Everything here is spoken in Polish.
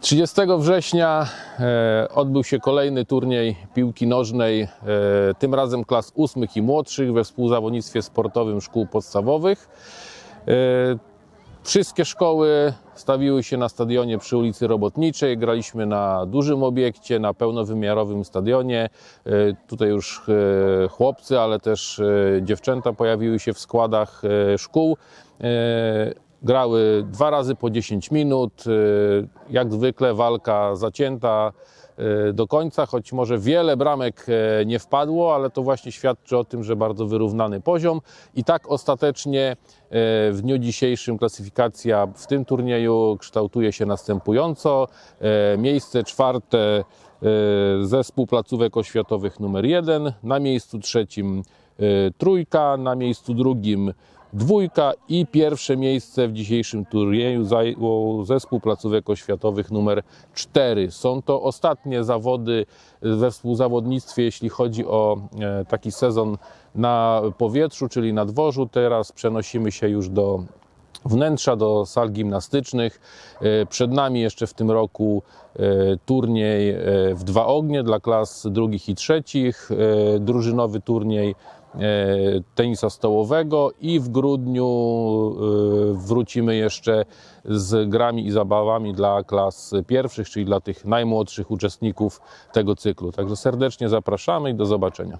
30 września e, odbył się kolejny turniej piłki nożnej, e, tym razem klas ósmych i młodszych we współzawodnictwie sportowym szkół podstawowych. E, Wszystkie szkoły stawiły się na stadionie przy ulicy Robotniczej. Graliśmy na dużym obiekcie, na pełnowymiarowym stadionie. Tutaj już chłopcy, ale też dziewczęta pojawiły się w składach szkół. Grały dwa razy po 10 minut. E, Jak zwykle walka zacięta e, do końca, choć może wiele bramek e, nie wpadło, ale to właśnie świadczy o tym, że bardzo wyrównany poziom. I tak ostatecznie w dniu dzisiejszym klasyfikacja w tym turnieju kształtuje się następująco. Miejsce czwarte zespół placówek oświatowych numer jeden, na miejscu trzecim trójka, na miejscu drugim dwójka i pierwsze miejsce w dzisiejszym turnieju zajął zespół placówek oświatowych numer 4. Są to ostatnie zawody we współzawodnictwie, jeśli chodzi o e, taki sezon na powietrzu, czyli na dworzu. Teraz przenosimy się już do wnętrza, do sal gimnastycznych. E, Przed nami jeszcze w tym roku e, turniej w dwa ognie dla klas drugich i trzecich, drużynowy turniej tenisa stołowego i w grudniu e, wrócimy jeszcze z grami i zabawami dla klas pierwszych, czyli dla tych najmłodszych uczestników tego cyklu. Także serdecznie zapraszamy i do zobaczenia.